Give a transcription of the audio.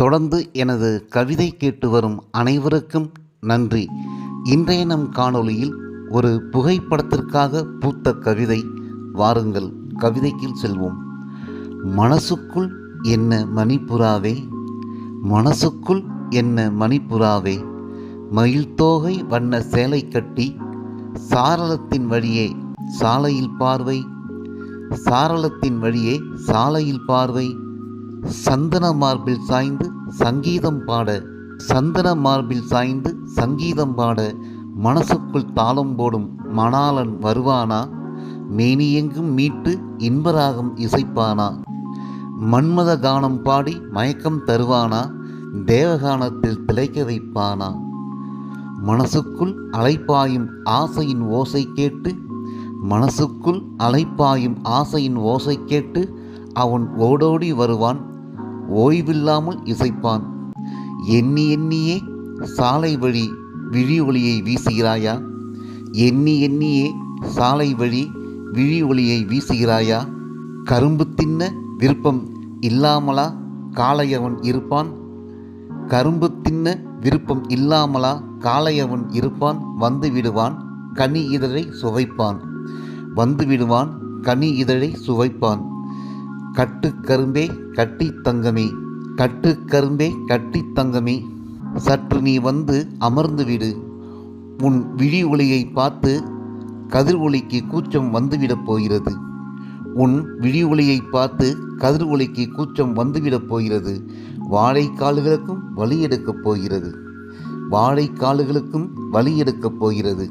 தொடர்ந்து எனது கவிதை கேட்டு வரும் அனைவருக்கும் நன்றி. இன்றைய நம் காணொளியில் ஒரு புகைப்படத்திற்காக பூத்த கவிதை. வாருங்கள் கவிதைக்கு செல்வோம். மனசுக்குள் என்ன மணிப்புறாவே? மனசுக்குள் என்ன மணிப்புறாவே? மயில் தோகை வண்ண சேலை கட்டி சாரளத்தின் வழியே சாலையில் பார்வை. சாரளத்தின் வழியே சாலையில் பார்வை. சந்தன மார்பில் சாய்ந்து சங்கீதம் பாட சந்தன மார்பில் சாய்ந்து சங்கீதம் பாட மனசுக்குள் தாளம் போடும் மணாளன் வருவானா? மேனியெங்கும் மீட்டு இன்பராகம் இசைப்பானா? மன்மத கானம் பாடி மயக்கம் தருவானா? தேவகானத்தில் திளைக்க வைப்பானா மனசுக்குள் அலைப்பாயும் ஆசையின் ஓசை கேட்டு மனசுக்குள் அலைப்பாயும் ஆசையின் ஓசை கேட்டு அவன் ஓடோடி வருவான் ஓய்வில்லாமல் இசைப்பான். எண்ணி எண்ணியே சாலை வழி விழி ஒளியை வீசுகிறாயா? எண்ணி எண்ணியே சாலை வழி விழி ஒளியை வீசுகிறாயா? கரும்பு தின்ன விருப்பம் இல்லாமலா காளையவன் இருப்பான்? கரும்பு தின்ன விருப்பம் இல்லாமலா காளையவன் இருப்பான்? வந்து விடுவான் கனி இதழை சுவைப்பான். வந்து விடுவான் கனி இதழை சுவைப்பான். கட்டு கரும்பே கட்டி தங்கமே கட்டு கரும்பே கட்டி தங்கமே. சற்று நீ வந்து அமர்ந்து விடு. உன் விழி ஒளியை பார்த்து கதிர் ஒளிக்கு கூச்சம் வந்துவிடப் போகிறது. உன் விழி ஒளியை பார்த்து கதிர் ஒளிக்கு கூச்சம் வந்துவிடப் போகிறது. வாழைக்கால்களுக்கும் வழி எடுக்கப் போகிறது. வாழைக்கால்களுக்கும் வழி எடுக்கப் போகிறது.